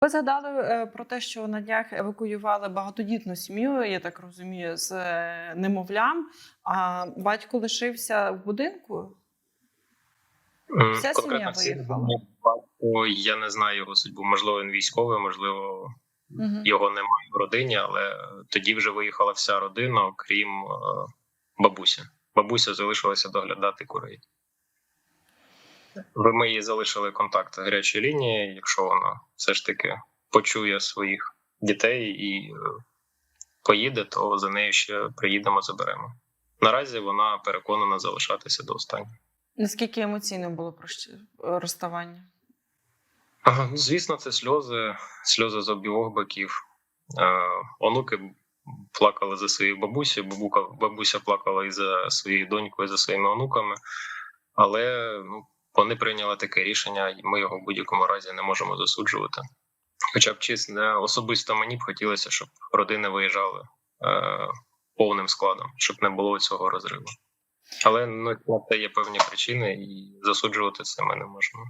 Ви згадали е, про те, що на днях евакуювали багатодітну сім'ю, я так розумію, з е, немовлям. А батько лишився в будинку. Вся конкретно сім'я виїхала? батько, Я не знаю його судьбу. Можливо, він військовий, можливо, Угу. його немає в родині, але тоді вже виїхала вся родина, окрім е, бабусі. Бабуся залишилася доглядати курей. Ви ми їй залишили контакт гарячої лінії, якщо вона все ж таки почує своїх дітей і е, поїде, то за нею ще приїдемо, заберемо. Наразі вона переконана залишатися до останнього. Наскільки емоційно було розставання? Ну, Звісно, це сльози, сльози з обох боків. Е, онуки плакали за своєю бабусею, бабука, бабуся плакала і за своєю донькою, і за своїми онуками. Але ну, вони прийняли таке рішення, і ми його в будь-якому разі не можемо засуджувати. Хоча б чесно, особисто мені б хотілося, щоб родини виїжджали е, повним складом, щоб не було цього розриву. Але ну, це є певні причини, і засуджувати це ми не можемо.